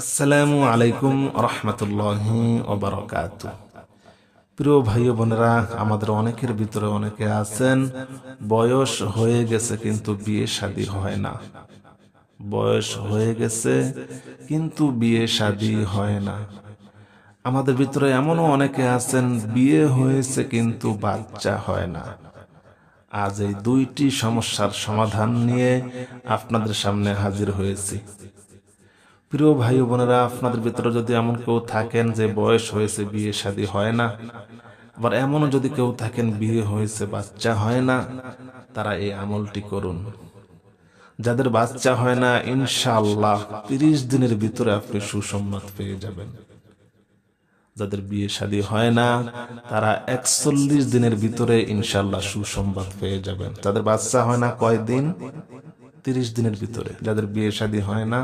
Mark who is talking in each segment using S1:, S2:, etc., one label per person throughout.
S1: আসসালামু আলাইকুম রহমতুল্লাহ ওবরকাত প্রিয় ভাই বোনেরা, আমাদের অনেকের ভিতরে অনেকে আছেন, বয়স হয়ে গেছে কিন্তু বিয়ে শাদী হয় না। বয়স হয়ে গেছে কিন্তু বিয়ে শাদী হয় না। আমাদের ভিতরে এমনও অনেকে আছেন, বিয়ে হয়েছে কিন্তু বাচ্চা হয় না। আজ এই দুইটি সমস্যার সমাধান নিয়ে আপনাদের সামনে হাজির হয়েছি। প্রিয় ভাই বোনেরা, আপনাদের ভিতরে যদি এমন কেউ থাকেন যে বয়স হয়েছে, বিয়ে শাদী হয় না, আবার এমনও যদি কেউ থাকেন বিয়ে হয়েছে, বাচ্চা হয় না, তারা এই আমলটি করুন। যাদের বাচ্চা হয় না, ইনশাআল্লাহ তিরিশ দিনের ভিতরে আপনি সুসংবাদ পেয়ে যাবেন। যাদের বিয়ে শাদী হয় না, তারা একচল্লিশ দিনের ভিতরে ইনশাল্লাহ সুসংবাদ পেয়ে যাবেন। যাদের বাচ্চা হয় না, কয়দিন? তিরিশ দিনের ভিতরে। যাদের বিয়ে শাদী হয় না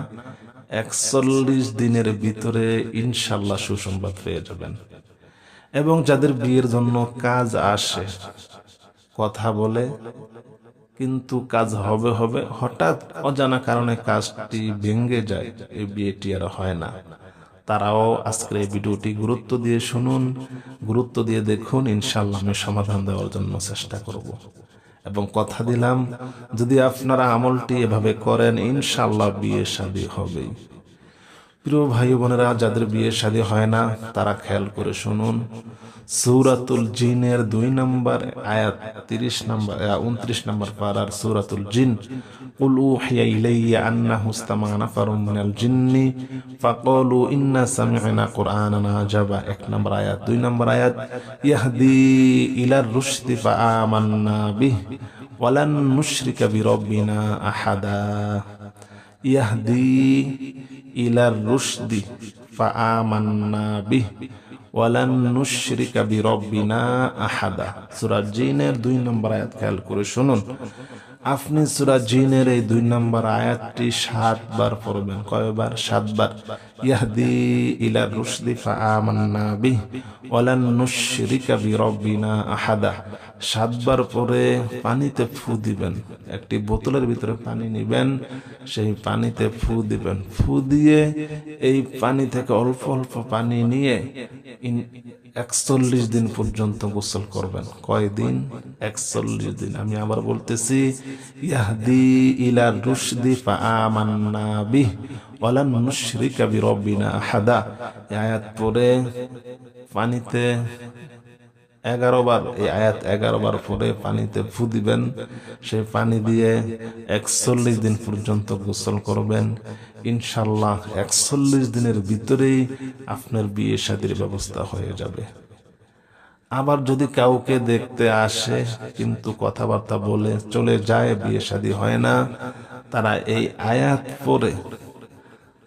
S1: একচল্লিশ দিনের ভিতরে ইনশাল্লাহ সুসংবাদ পেয়ে যাবেন। এবং যাদের বিয়ের জন্য কাজ আসে, কথা বলে, কিন্তু কাজ হবে হবে, হঠাৎ অজানা কারণে কাজটি ভেঙে যায়, এই বিয়েটি আর হয় না। তারাও আজকের এই ভিডিওটি গুরুত্ব দিয়ে শুনুন, গুরুত্ব দিয়ে দেখুন, ইনশাল্লাহ আমি সমাধান দেওয়ার জন্য চেষ্টা করব। এবং কথা দিলাম যদি আপনারা আমলটি এভাবে করেন ইনশাল্লাহ বিয়ে শাদী হবেই। প্রিয় ভাই বোনেরা যাদের বিয়ে শাদী হয় না তারা খেয়াল করে শুনুন সৌরাতুল জিনের দুই নম্বর আয়াত তিরিশ নম্বর উনত্রিশ নম্বর পারার সৌরাতুল জিন قل أوحي إلي أنه استمع نفر من الجن فقالوا إنا سمعنا قرآنا عجبا এক নম্বর আয়াত দুই নম্বর আয়াত يهدي إلى الرشد فآمنا به ولن نشرك بربنا أحدا ইয়াহদি ইলার রুশদি ফাআমান্না বিহ ওয়ালান নুশরিকা বিরব্বিনা আহাদা। সূরা জিনের 2 নম্বর আয়াত খেয়াল করে শুনুন। আপনি সূরা জিনের এই 2 নম্বর আয়াতটি 7 বার পড়বেন। কয়বার? 7 বার ইয়াহদি ইলার রুশদি ফাআমান্না বিহ ওয়ালান নুশরিকা বিরব্বিনা আহাদা। সাতবার পরে পানিতে ফু দিবেন। একটি বোতলের ভিতরে পানি নিবেন, সেই পানিতে ফু দিবেন। ফু দিয়ে এই পানি থেকে অল্প অল্প পানি নিয়ে একচল্লিশ দিন পর্যন্ত গোসল করবেন। কয়দিন? একচল্লিশ দিন। আমি আবার বলতেছি, ইয়াহদি ইলা রুশদি ফাআমান্না বিহ ওয়ালান নুশরিকা আহাদা। আয়াত পরে পানিতে এগারো বার এই আয়াত এগারো বার পরে পানিতে ফু দিবেন। সেই পানি দিয়ে একচল্লিশ দিন পর্যন্ত গোসল করবেন। ইনশাল্লাহ একচল্লিশ দিনের ভিতরেই আপনার বিয়ে শাদির ব্যবস্থা হয়ে যাবে। আবার যদি কাউকে দেখতে আসে, কিন্তু কথাবার্তা বলে চলে যায়, বিয়ে শাদী হয় না, তারা এই আয়াত পরে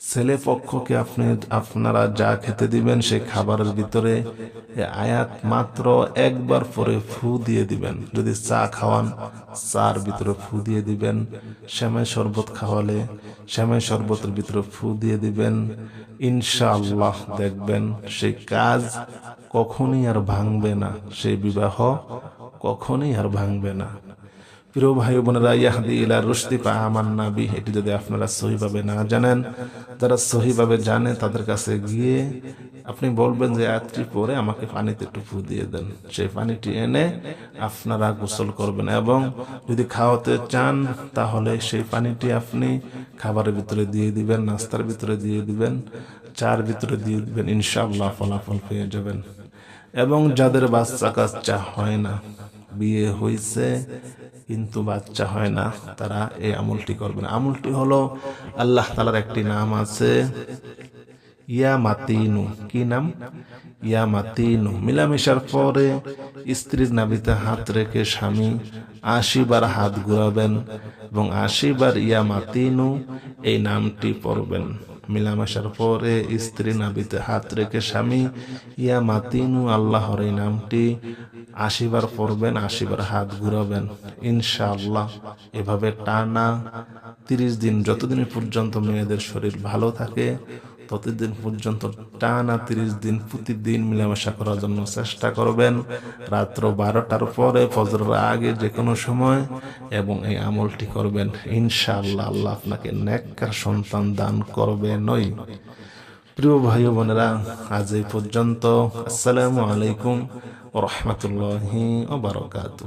S1: ছেলে পক্ষকে আপনি আপনারা যা খেতে দিবেন সেই খাবারের ভিতরে আয়াত মাত্র একবার পরে ফু দিয়ে দিবেন। যদি চা খাওয়ান, চার ভিতরে ফু দিয়ে দিবেন। শ্যামাই শরবত খাওয়ালে শ্যামাই শরবতের ভিতরে ফু দিয়ে দিবেন। ইনশাআল্লাহ দেখবেন সেই কাজ কখনই আর ভাঙবে না। সেই বিবাহ কখনই আর ভাঙবে না। প্রিয় ভাই বোনেরা, ইয়াহদি ইলা রুশদি পা আমার নাবি এটি যদি আপনারা সহিভাবে না জানেন যারা সহিভাবে জানে, তাদের কাছে গিয়ে আপনি বলবেন যে আয়াতটি পরে আমাকে পানিতে ফু দিয়ে দেন। সেই পানিটি এনে আপনারা গোসল করবেন এবং যদি খাওয়াতে চান, তাহলে সেই পানিটি আপনি খাবারের ভিতরে দিয়ে দিবেন, নাস্তার ভিতরে দিয়ে দিবেন, চার ভিতরে দিয়ে দিবেন, ইনশাআল্লাহ ফলাফল পেয়ে যাবেন। এবং যাদের বাচ্চা কাচ্চা হয় না বিয়ে হয়েছে কিন্তু বাচ্চা হয় না, তারা এই আমলটি করবেন আমলটি হলো আল্লাহ তালার একটি নাম আছে, ইয়া মাতিনু। কি নাম? ইয়া মাতিনু। মিলামেশার পরে স্ত্রীর নাবিতে হাত রেখে স্বামী আশি বার হাত ঘুরাবেন এবং আশি বার ইয়া মাতিনু এই নামটি পড়বেন। মিলামেশার পরে স্ত্রী নাবিতে হাত রেখে স্বামী, ইয়া মাতিনু আল্লাহর এই নামটি আশিবার পড়বেন আশিবার হাত ঘুরাবেন, ইনশাআল্লাহ। এভাবে টানা তিরিশ দিন, যতদিন পর্যন্ত মেয়েদের শরীর ভালো থাকে ততদিন পর্যন্ত টানা তিরিশ দিন প্রতিদিন মিলামেশা করার জন্য চেষ্টা করবেন। রাত্র বারোটার পরে ফজরের আগে যে কোনো সময় এবং এই আমলটি করবেন। ইনশাআল্লাহ আল্লাহ আপনাকে নেককার সন্তান দান করবে নই প্রিয় ভাই বোনেরা, আজ এই পর্যন্ত। আসসালামু আলাইকুম রহমতুল্লাহি ও বারকাতুহ।